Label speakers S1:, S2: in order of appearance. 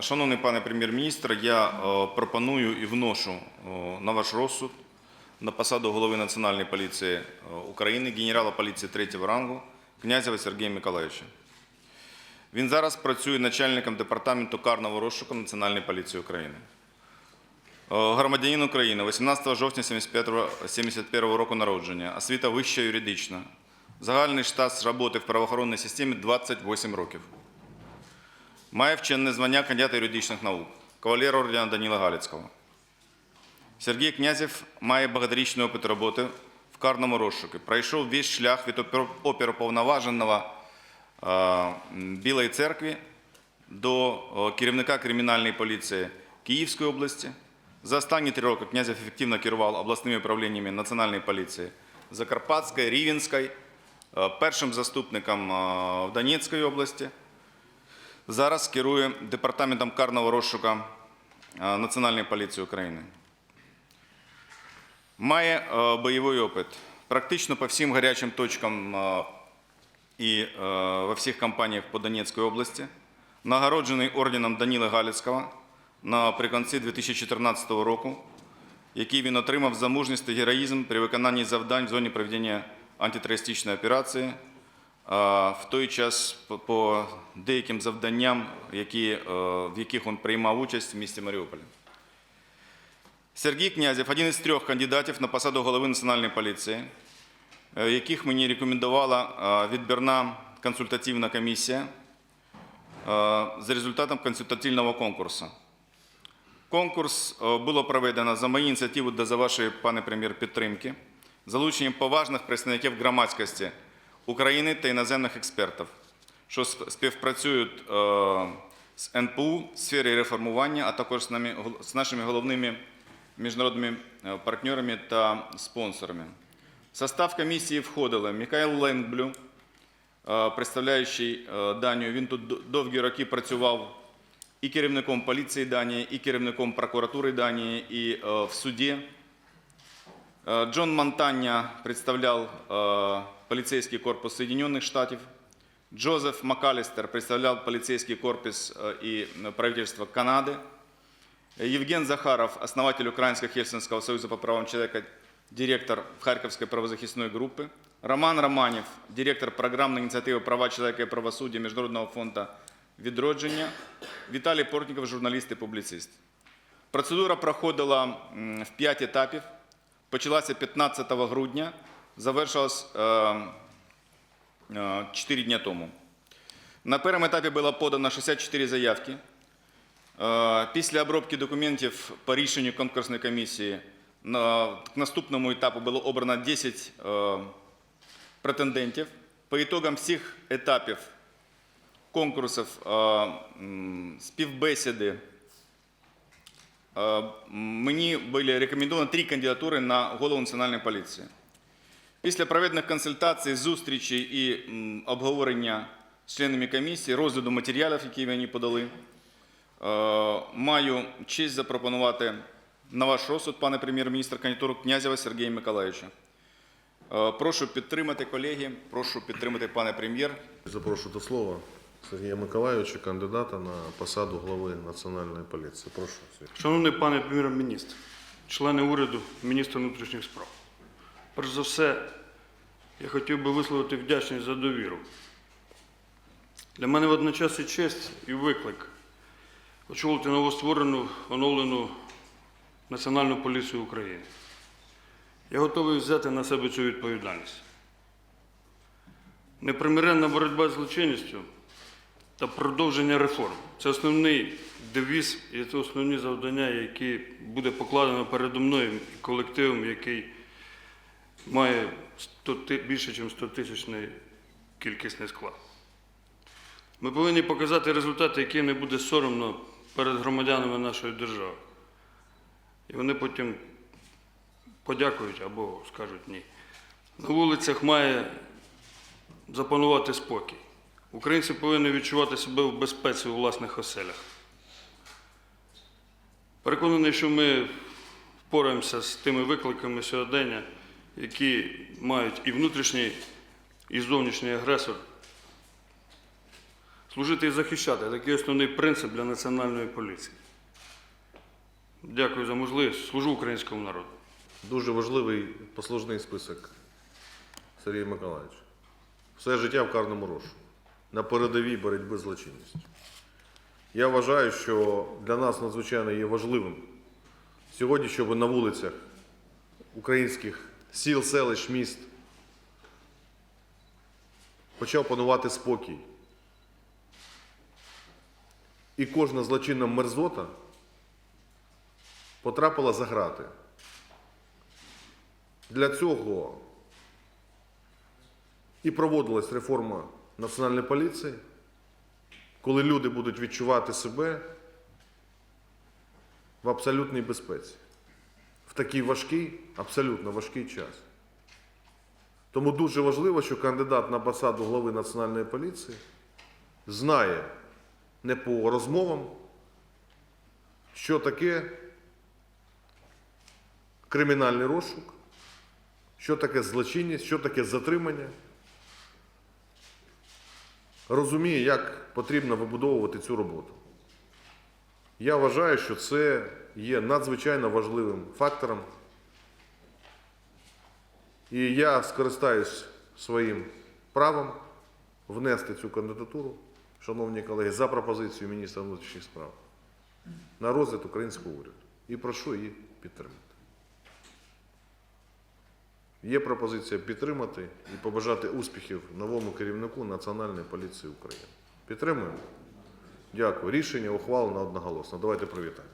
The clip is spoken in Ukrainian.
S1: Шановний пане прем'єр-міністр, я е, пропоную і вношу е, на ваш розсуд на посаду голови Національної поліції е, України генерала поліції третього рангу князєва Сергія Миколаївича. Він зараз працює начальником департаменту карного розшуку Національної поліції України. Громадянин України, 18 жовтня 1971 року народження, освіта вища юридична. Загальний штат роботи в правоохоронній системі 28 років. Має вчене звання кандидата юридичних наук, кавалер ордена Даніла Галицького. Сергій Князєв має багаторічний опит роботи в карному розшуку. Пройшов весь шлях від опер- оперуповноваженого е, Білої церкви до е, керівника кримінальної поліції Київської області. За останні три роки Князєв ефективно керував обласними управліннями Національної поліції Закарпатської, Рівенської, е, першим заступником в Донецькій області. Зараз керує департаментом карного розшуку е, Національної поліції України. Має е, бойовий опит практично по всім гарячим точкам е, і во всіх кампаніях по Донецькій області. Нагороджений орденом Даніла Галицького наприкінці 2014 року, який він отримав за мужність та героїзм при виконанні завдань в зоні проведення антитерористичної операції в той час по- деяким завданням, які, е, в яких він приймав участь в місті Маріуполі. Сергій Князєв один із трьох кандидатів на посаду голови Національної поліції, е, яких мені рекомендувала е, відбірна консультативна комісія за результатом консультативного конкурсу. Конкурс було проведено за мою ініціативу та за вашої, пане прем'єр, підтримки, залученням поважних представників громадськості України та іноземних експертів, що співпрацюють е, з НПУ в сфері реформування, а також з, нашими головними міжнародними е, партнерами та спонсорами. В состав комісії входили Михайло Ленгблю, е, представляючий Данію. Він тут довгі роки працював і керівником поліції Данії, і керівником прокуратури Данії, і в суді. Е, Джон Монтання представляв е, поліцейський корпус Соединенных Штатів. Джозеф Макалістер представляв поліцейський корпус е, і правительство Канади. Евген Захаров, основатель Украинского Хельсинского союза по правам человека, директор Харьковской правозахисной группы. Роман Романев, директор программной инициативы «Права человека и правосудия» Международного фонда «Відродження». Віталій Портніков, журналіст і публіцист. Процедура проходила м, в п'ять етапів. Почалася 15 грудня, завершилась е, е, 4 дня тому. На першому етапі було подано 64 заявки. Е, Після обробки документів по рішенню конкурсної комісії на наступному етапу було обрано 10 е, претендентів. По итогам всіх етапів конкурсів е, співбесіди е, мені були рекомендовані три кандидатури на голову національної поліції. Після проведених консультацій, зустрічей і обговорення з членами комісії, розгляду матеріалів, які вони подали, Е, Маю честь запропонувати на ваш розсуд, пане прем'єр-міністр, кандидатуру Князєва Сергія Миколаївича. Е, Прошу підтримати, колеги, прошу підтримати, пане прем'єр.
S2: Запрошую до слова Сергія Миколайовича, кандидата на посаду глави Національної поліції. Прошу.
S3: Шановний пане прем'єр-міністр, члени уряду, міністр внутрішніх справ. Перш за все, я хотів би висловити вдячність за довіру. Для мене водночас і честь, і виклик очолити новостворену, оновлену Національну поліцію України. Я готовий взяти на себе цю відповідальність. Непримиренна боротьба з злочинністю та продовження реформ. Це основний девіз і це основні завдання, які буде покладено передо мною і колективом, який має 100, більше, ніж 100 тисячний кількісний склад. Ми повинні показати результати, які не буде соромно перед громадянами нашої держави. І вони потім подякують або скажуть ні. На вулицях має запанувати спокій. Українці повинні відчувати себе в безпеці у власних оселях. Переконаний, що ми впораємося з тими викликами сьогодення, які мають і внутрішній, і зовнішній агресор. служити і захищати. Такий основний принцип для національної поліції. Дякую за можливість. Служу українському народу.
S2: Дуже важливий послужний список Сергій Миколаївич. Все життя в карному розшуку. На передовій боротьби з злочинністю. Я вважаю, що для нас надзвичайно є важливим сьогодні, щоб на вулицях українських сіл, селищ, міст почав панувати спокій. І кожна злочинна мерзота потрапила за грати. Для цього і проводилась реформа Національної поліції, коли люди будуть відчувати себе в абсолютній безпеці, в такий важкий, абсолютно важкий час. Тому дуже важливо, що кандидат на посаду глави Національної поліції знає не по розмовам, що таке кримінальний розшук, що таке злочинність, що таке затримання. Розуміє, як потрібно вибудовувати цю роботу. Я вважаю, що це є надзвичайно важливим фактором. І я скористаюсь своїм правом внести цю кандидатуру, шановні колеги, за пропозицією міністра внутрішніх справ на розгляд українського уряду. І прошу її підтримати. Є пропозиція підтримати і побажати успіхів новому керівнику Національної поліції України. Підтримуємо? Дякую. Рішення ухвалено одноголосно. Давайте привітаємо.